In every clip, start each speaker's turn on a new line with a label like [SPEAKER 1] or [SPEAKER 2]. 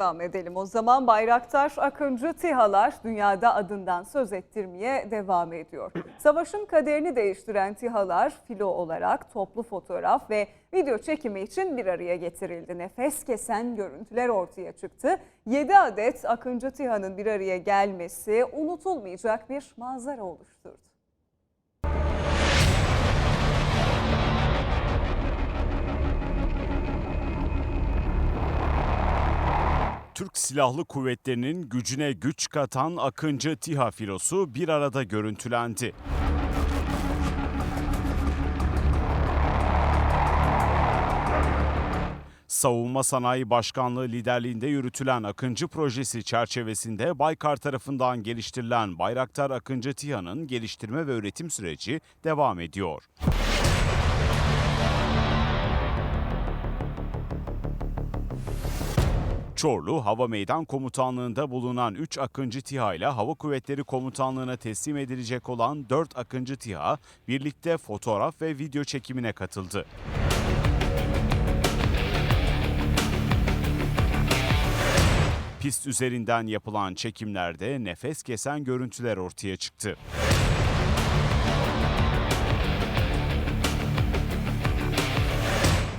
[SPEAKER 1] Devam edelim o zaman. Bayraktar Akıncı TİHA'lar dünyada adından söz ettirmeye devam ediyor. Savaşın kaderini değiştiren TİHA'lar filo olarak toplu fotoğraf ve video çekimi için bir araya getirildi. Nefes kesen görüntüler ortaya çıktı. 7 adet Akıncı TİHA'nın bir araya gelmesi unutulmayacak bir manzara oluşturdu.
[SPEAKER 2] Türk Silahlı Kuvvetleri'nin gücüne güç katan Akıncı TİHA filosu bir arada görüntülendi. Savunma Sanayi Başkanlığı liderliğinde yürütülen Akıncı projesi çerçevesinde Baykar tarafından geliştirilen Bayraktar Akıncı TİHA'nın geliştirme ve üretim süreci devam ediyor. Çorlu Hava Meydan Komutanlığı'nda bulunan 3 Akıncı TİHA ile Hava Kuvvetleri Komutanlığı'na teslim edilecek olan 4 Akıncı TİHA birlikte fotoğraf ve video çekimine katıldı. Pist üzerinden yapılan çekimlerde nefes kesen görüntüler ortaya çıktı.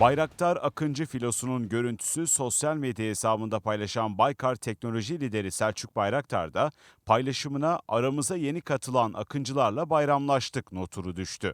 [SPEAKER 2] Bayraktar Akıncı filosunun görüntüsü sosyal medya hesabında paylaşan Baykar teknoloji lideri Selçuk Bayraktar da paylaşımına aramıza yeni katılan akıncılarla bayramlaştık noturu düştü.